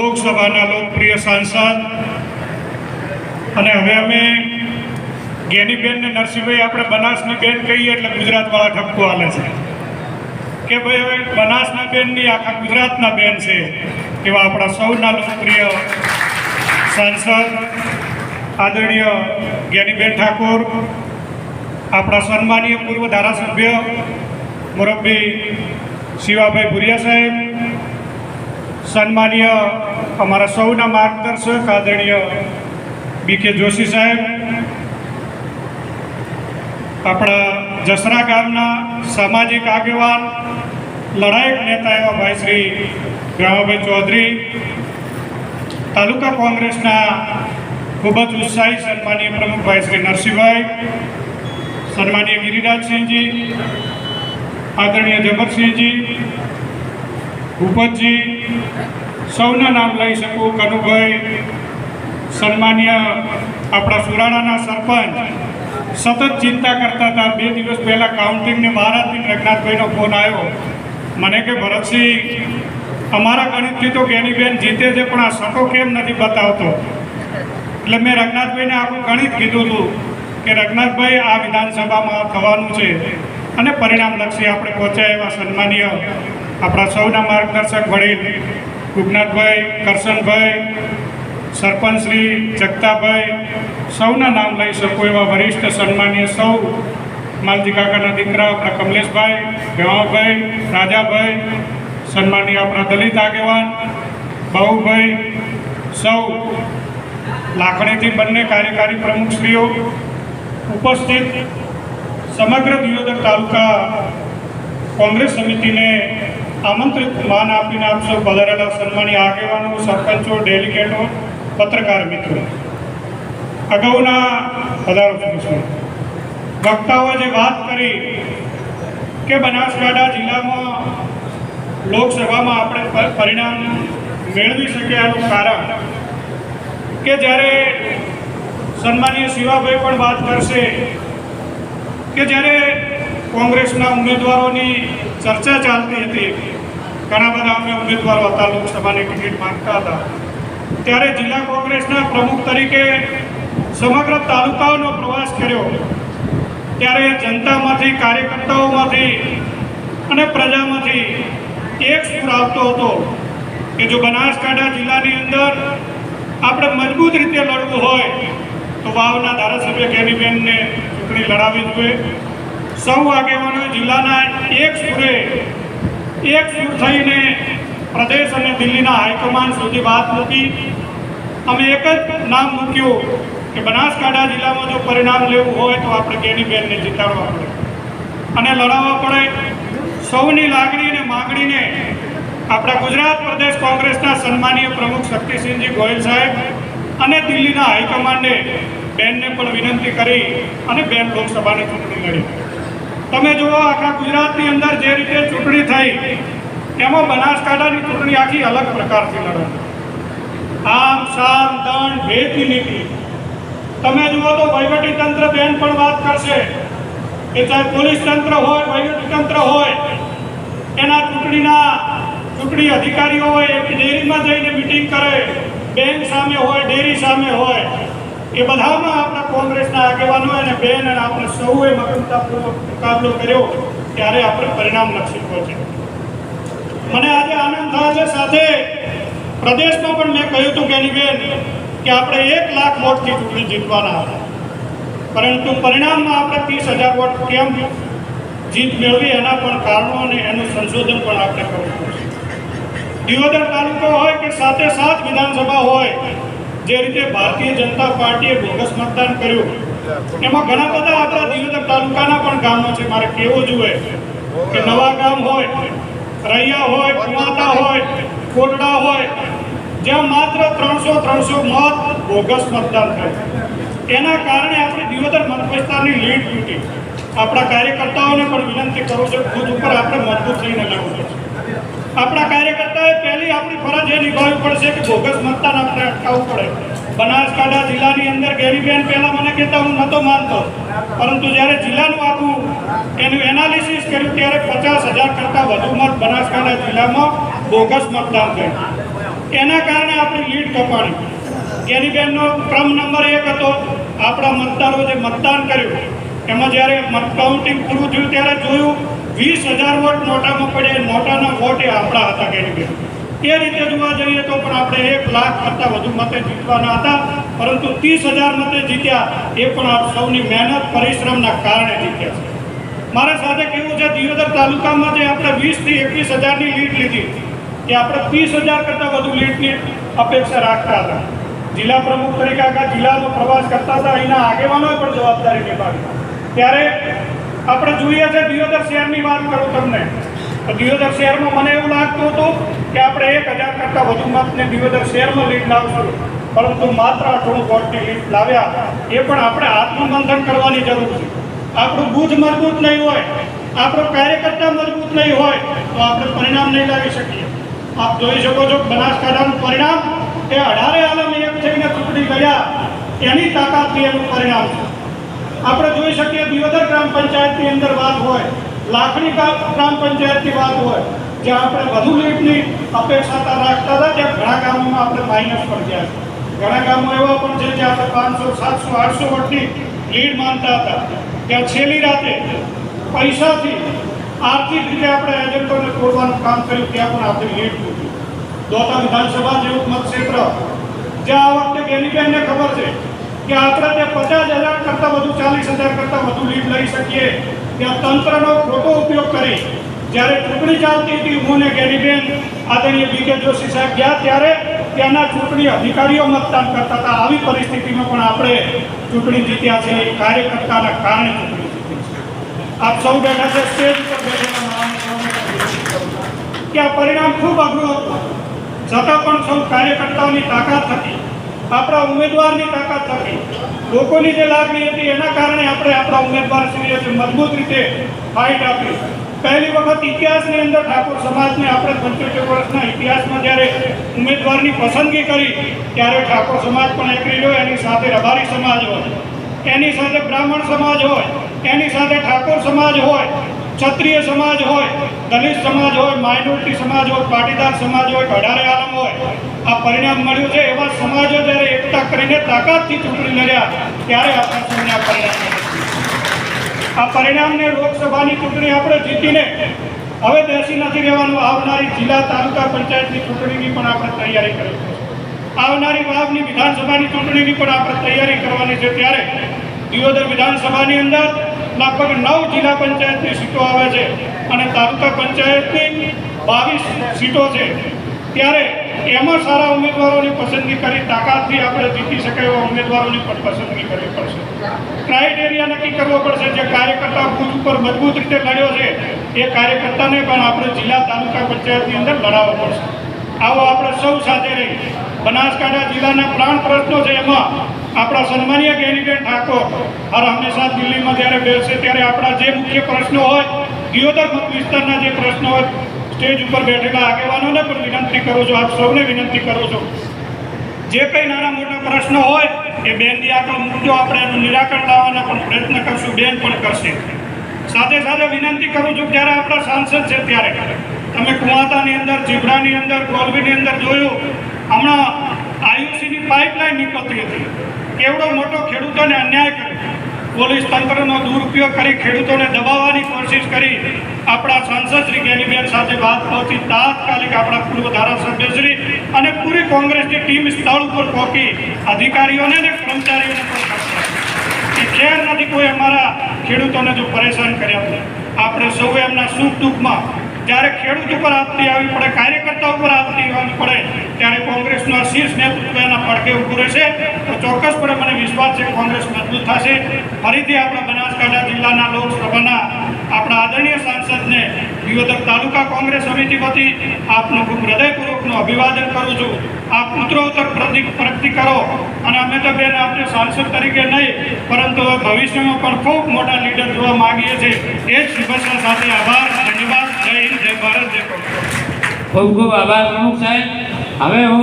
લોકસભાના લોકપ્રિય સાંસદ. અને હવે અમે જ્ઞાનીબેન ને નરસિંહભાઈ, આપણે બનાસની બેન કહીએ એટલે ગુજરાતવાળા ઠપકો આવે છે. કે ભાઈ, હવે બનાસના બેનની આખા ગુજરાતના બેન છે એવા આપણા સૌના લોકપ્રિય સાંસદ આદરણીય જ્ઞાનીબેન ઠાકોર, આપણા સન્માનીય પૂર્વ ધારાસભ્ય મુરબ્બી શિવાભાઈ ભુરિયા સાહેબ, સન્માનીય અમારા સૌના માર્ગદર્શક આદરણીય બી કે જોશી સાહેબ, આપણા જસરા ગામના સામાજિક આગેવાન, લડાયક નેતા એવા ભાઈ શ્રી રામાભાઈ ચૌધરી, તાલુકા કોંગ્રેસના ખૂબ જ ઉત્સાહી સન્માનીય પ્રમુખ ભાઈ શ્રી નરસિંહભાઈ, સન્માનીય ગિરિરાજસિંહજી, આદરણીય જબરસિંહજી ભૂપતજી સૌના નામ લઈ શકું, કનુભાઈ, સન્માન્ય આપણા સુરાણાના સરપંચ. સતત ચિંતા કરતા હતા. બે દિવસ પહેલાં કાઉન્ટિંગને મહારાજથી રઘનાથભાઈનો ફોન આવ્યો. મને કે, ભરતસિંહ, અમારા ગણિતથી તો બેન જીતે છે, પણ આ સટો કેમ નથી બતાવતો? એટલે મેં રઘનાથભાઈને આખું ગણિત કીધું હતું કે, રઘનાથભાઈ, આ વિધાનસભામાં થવાનું છે અને પરિણામલક્ષી આપણે પહોંચ્યા એવા સન્માનીય આપણા સૌના માર્ગદર્શક વડીલ ગુગનાથભાઈ કરશનભાઈ, સરપંચ શ્રી જગતાભાઈ, સૌના નામ લઈ શકું એવા વરિષ્ઠ સન્માનીય સૌ. માલજી કાકાના દીકરા, આપણા કમલેશભાઈ, ભેવાભાઈ, રાજાભાઈ, સન્માનીય આપણા દલિત આગેવાન, બાહુભાઈ, સૌ. લાખણીથી બંને કાર્યકારી પ્રમુખશ્રીઓ ઉપસ્થિત. સમગ્ર દિયોદર તાલુકા કોંગ્રેસ સમિતિને આમંત્રિત માન આપીને આપ સૌ પધારેલા સન્માની આગેવાનો, સરપંચો, ડેલિગેટો, પત્રકાર મિત્રો. અગાઉના પધારો છું વક્તાઓએ જે વાત કરી કે બનાસકાંઠા જિલ્લામાં લોકસભામાં આપણે પરિણામ મેળવી શક્યાનું કારણ કે જ્યારે સન્માનીય શિવાભાઈ પણ વાત કરશે કે જ્યારે કોંગ્રેસના ઉમેદવારોની ચર્ચા ચાલતી હતી. ઘણા બધા અમે ઉમેદવારો હતા, લોકસભાની ટિકિટ માંગતા હતા. ત્યારે જિલ્લા કોંગ્રેસના પ્રમુખ તરીકે સમગ્ર તાલુકાઓનો પ્રવાસ કર્યો. ત્યારે જનતામાંથી, કાર્યકર્તાઓમાંથી અને પ્રજામાંથી એક સુર આવતો હતો કે જો બનાસકાંઠા જિલ્લાની અંદર આપણે મજબૂત રીતે લડવું હોય, તો વાવના ધારાસભ્ય કેરીબેનને ચૂંટણી લડાવવી જોઈએ. સૌ આગેવાનો જિલ્લાના એક સુરે, એક સુર થઈને પ્રદેશ અને દિલ્હીના હાઈકમાન્ડ સુધી વાત મૂકી. અમે એક જ નામ મૂક્યું કે બનાસકાંઠા જિલ્લામાં જો પરિણામ લેવું હોય તો આપણે કેનીબેનને જીતાડવા પડે. અને લડાવવા પડે. સૌની લાગણી અને માગણીને આપણા ગુજરાત પ્રદેશ કોંગ્રેસના સન્માનીય પ્રમુખ શક્તિસિંહજી ગોયલ સાહેબ અને દિલ્હીના હાઈકમાન્ડે બેનને પણ વિનંતી કરી અને બેન લોકસભાની ચૂંટણી લડી. તમે જુઓ આખા ગુજરાતની અંદર જે રીતે ચૂંટણી થઈ, એમાં બનાસકાંઠાની ચૂંટણી આખી અલગ પ્રકારથી લડાઈ આમ સામ દંડ ભેદની નીતિ. તમે જુઓ તો વહીવટી તંત્ર બેન પણ વાત કરશે કે ચાહે પોલીસ તંત્ર હોય વહીવટી તંત્ર હોય, એના ચૂંટણીના ચૂંટણી અધિકારીઓ હોય, એ ડેરીમાં જઈને મિટિંગ કરે, બેંક સામે હોય, ડેરી સામે હોય, એ બધામાં આપણા કોંગ્રેસના આગેવાનો અને બેન અને આપણે સૌએ મગનતાપૂર્વક મુકાબલો કર્યો ત્યારે આપણે પરિણામ લક્ષી પહોંચ્યા. મને આજે આનંદ થાય છે સાથે પ્રદેશમાં પણ મેં કહ્યું હતું કે બેન કે આપણે એક લાખ વોટથી ચૂંટણી જીતવાના હતા. પરંતુ પરિણામમાં આપણે ત્રીસ હજાર વોટ કેમ જીત મેળવી એના પણ કારણો અને એનું સંશોધન પણ આપણે કરવું પડશે. દિયોદર તાલુકો હોય કે સાથે સાત વિધાનસભા હોય જે રીતે ભારતીય જનતા પાર્ટીએ બોગસ મતદાન કર્યું, એમાં ઘણા બધા આપણા દિયોદર તાલુકાના પણ ગામો છે. મારે કેવું જોઈએ કે નવા ગામ હોય, રૈયા હોય કુમાતા હોય, કોટડા હોય, જ્યાં માત્ર ત્રણસો ત્રણસો મત બોગસ મતદાન થાય. એના કારણે આપણે દિયોદર મત લીડ તૂટી. આપણા કાર્યકર્તાઓને પણ વિનંતી કરું છું ખુદ ઉપર આપણે મજબૂત થઈને લેવું પડશે આપણા કાર્યકર્તાએ પહેલી આપણી ફરજ એ નિભાવવી પડશે કે બોગસ મતદાન આપણે અટકાવવું પડે. બનાસકાંઠા જિલ્લાની અંદર ગેરીબેન પહેલાં મને કહેતા હું નહોતો માનતો. પરંતુ જ્યારે જિલ્લાનું આખું એનું એનાલિસિસ કર્યું ત્યારે પચાસ હજાર કરતાં વધુ મત બનાસકાંઠા જિલ્લામાં બોગસ મતદાન થયું. એના કારણે આપણી લીડ કપાણી. ગેરીબેનનો ક્રમ નંબર એક હતો. આપણા મતદારો જે મતદાન કર્યું, એમાં જ્યારે મત કાઉન્ટિંગ પૂરું થયું ત્યારે જોયું વીસ હજાર વોટ નોટામાં પડે નોટાના એ આપણા હતા જ્ઞાનીબેન એ રીતે જોવા જઈએ તો પણ આપણે એક લાખ કરતાં વધુ મતે જીતવાના હતા, પરંતુ ત્રીસ હજાર મતે જીત્યા એ પણ આપ સૌની મહેનત, પરિશ્રમના કારણે જીત્યા છે. મારે સાથે કેવું છે, દિયોદર તાલુકામાં જે આપણે વીસથી એકવીસ હજારની લીડ લીધી, એ આપણે ત્રીસ હજાર કરતાં વધુ લીડની અપેક્ષા રાખતા હતા. જિલ્લા પ્રમુખ તરીકે આખા જિલ્લાનો પ્રવાસ કરતા હતા અહીંના આગેવાનોએ પણ જવાબદારી નિભાવી. ત્યારે આપણે જોઈએ છે, દિયોદર શહેરની વાત કરું તમને. તો દિયોદર શહેરમાં મને એવું લાગતું હતું કે આપણે એક હજાર કરતાં વધુ મતને દિયોદર શહેરમાં લીડ લાવશું. પરંતુ માત્ર અઠાણું વોટની લીડ લાવ્યા, એ પણ આપણે આત્મમંથન કરવાની જરૂર છે. આપણું બુથ મજબૂત નહીં હોય, આપણો કાર્યકર્તા મજબૂત નહીં હોય, તો આપણે પરિણામ નહીં લાવી શકીએ. આપ જોઈ શકો છો બનાસકાંઠાનું પરિણામ એ અઢારે આલમ એક થઈને ચૂંટણી ગયા એની તાકાતથી એનું પરિણામ છે. આપણે જોઈ શકીએ દિયોદર ગ્રામ પંચાયતની અંદર વાત હોય લાખણી ગ્રામ પંચાયતની વાત હોય જ્યાં આપણે વધુ લીટની અપેક્ષા રાખતા હતા ત્યાં ઘણા ગામોમાં આપણે માઇનસ પર ગયા છે. ઘણા ગામો એવા પણ છે જ્યાં આપણે પાંચસો, સાતસો, આઠસો વોટની લીડ માનતા હતા. ત્યાં છેલ્લી રાતે પૈસાથી આર્થિક રીતે આપણે એજન્ટોને તોડવાનું કામ કર્યું, ત્યાં પણ આપણે લીડ તૂટી. દોતા વિધાનસભા જેવું મતક્ષેત્ર. જ્યાં આ વખતે ગેલીબેનને ખબર છે કે આપણે તે પચાસ હજાર કરતાં વધુ, ચાલીસ હજાર કરતાં વધુ લીડ લઈ શકીએ. ત્યાં તંત્રનો ખોટો ઉપયોગ કરી જ્યારે ચૂંટણી ચાલતી હતી, હું ને ગેરીબેન આદરણીય બી કે જોશી સાહેબ ગયા ત્યારે ત્યાંના ચૂંટણી અધિકારીઓ મતદાન કરતા હતા. આવી પરિસ્થિતિમાં પણ આપણે ચૂંટણી જીત્યા છે. કાર્યકર્તાના કારણે ચૂંટણી જીતી આપ સૌ બેઠા છે સ્ટેજ ઉપર બેઠેલા કે આ પરિણામ ખૂબ અઘરું હતું. છતાં પણ સૌ કાર્યકર્તાઓની તાકાત હતી. આપણા ઉમેદવારની તાકાત હતી લોકોની જે લાગણી હતી એના કારણે આપણે આપણા ઉમેદવાર શ્રીએ જે મજબૂત રીતે ફાઇટ આપી. પહેલી વખત ઇતિહાસની અંદર ઠાકોર સમાજને આપણે પંચોતેર વર્ષના ઇતિહાસમાં જ્યારે ઉમેદવારની પસંદગી કરી, ત્યારે ઠાકોર સમાજ પણ એકલી રહ્યો, એની સાથે રબારી સમાજ હોય, એની સાથે બ્રાહ્મણ સમાજ હોય, એની સાથે ઠાકોર સમાજ હોય ક્ષત્રિય સમાજ હોય, દલિત સમાજ હોય, માઇનોરિટી સમાજ હોય, પાટીદાર સમાજ હોય અઢારે આલમ હોય, આ પરિણામ મળ્યું છે. એવા સમાજો જ્યારે એકતા કરીને તાકાતથી ચૂંટણી લડ્યા, ત્યારે આપણા સૌને આ પરિણામ આ પરિણામને લોકસભાની ચૂંટણી આપણે જીતીને હવે બેસી નથી રહેવાનું. આવનારી જિલ્લા તાલુકા પંચાયતની ચૂંટણીની પણ આપણે તૈયારી કરી આવનારી વાવની વિધાનસભાની ચૂંટણીની પણ આપણે તૈયારી કરવાની છે. ત્યારે દિયોદર વિધાનસભાની અંદર લગભગ નવ જિલ્લા પંચાયતની સીટો આવે છે અને તાલુકા પંચાયતની બાવીસ સીટો છે. ત્યારે એમાં સારા ઉમેદવારોની પસંદગી કરી તાકાતથી આપણે જીતી શકાય એવા ઉમેદવારોની પણ પસંદગી કરવી પડશે. ક્રાઇટેરિયા નક્કી કરવો પડશે જે કાર્યકર્તા ખુદ ઉપર મજબૂત રીતે લડ્યો છે. એ કાર્યકર્તાને પણ આપણે જિલ્લા તાલુકા પંચાયતની અંદર લડાવવો પડશે. આવો આપણે સૌ સાથે રહી. બનાસકાંઠા જિલ્લાના પ્રાણ પ્રશ્નો છે એમાં. આપણા સન્માનીય કેન્ડિડેટ ઠાકોર, હર હંમેશા દિલ્હીમાં જ્યારે બેસશે ત્યારે આપણા જે મુખ્ય પ્રશ્નો હોય, દિયોદર વિસ્તારના જે પ્રશ્નો હોય, સ્ટેજ ઉપર બેઠેલા આગેવાનોને પણ વિનંતી કરું છું, આપ સૌને વિનંતી કરું છું. જે કંઈ નાના મોટા પ્રશ્નો હોય, એ બેનની આગળ મૂકજો, આપણે એનું નિરાકરણ લાવવાના પણ પ્રયત્ન કરશું, બેન પણ કરશે. સાથે સાથે વિનંતી કરું છું જ્યારે આપણા સાંસદ છે ત્યારે, તમે કુવાતાની અંદર જીભડાની અંદર કોલબીની અંદર જોયું, હમણાં આયુસીની પાઇપલાઇન નીકળતી હતી. કેવડો મોટો ખેડૂતોને અન્યાય કર્યો? પોલીસ તંત્રનો દુરુપયોગ કરી ખેડૂતોને દબાવવાની કોશિશ કરી આપણા સાંસદ શ્રી ગેનીબેન સાથે વાત પહોંચી તાત્કાલિક આપણા પૂર્વ ધારાસભ્યશ્રી અને પૂરી કોંગ્રેસની ટીમ સ્થળ ઉપર પહોંચી અધિકારીઓને અને કર્મચારીઓને પણ ખેર નથી કોઈ અમારા ખેડૂતોને જો પરેશાન કર્યા આપણે સૌએ એમના સુખ દુઃખમાં જ્યારે ખેડૂત ઉપર આપતી આવી પડે, કાર્યકર્તા ઉપર આપતી આવી પડે, ત્યારે કોંગ્રેસના શીર્ષ નેતૃત્વ એના પડકે ઊભું રહેશે. તો ચોક્કસપણે મને વિશ્વાસ છે કોંગ્રેસ મજબૂત થશે. ફરીથી આપણા બનાસકાંઠા જિલ્લાના લોકસભાના આપણા આદરણીય સાંસદને દિયોદર તાલુકા કોંગ્રેસ સમિતિ વતી આપનું ખૂબ હૃદયપૂર્વકનું અભિવાદન કરું છું. આપ ઉત્તરોત્તર પ્રગતિ કરો અને અમે તો બેન આપણે સાંસદ તરીકે નહીં, પરંતુ ભવિષ્યમાં પણ ખૂબ મોટા લીડર જોવા માગીએ છીએ. એ જ શુભેચ્છા સાથે આભાર, ધન્યવાદ. ખૂબ ખૂબ આભાર પ્રમુખ સાહેબ. હવે હું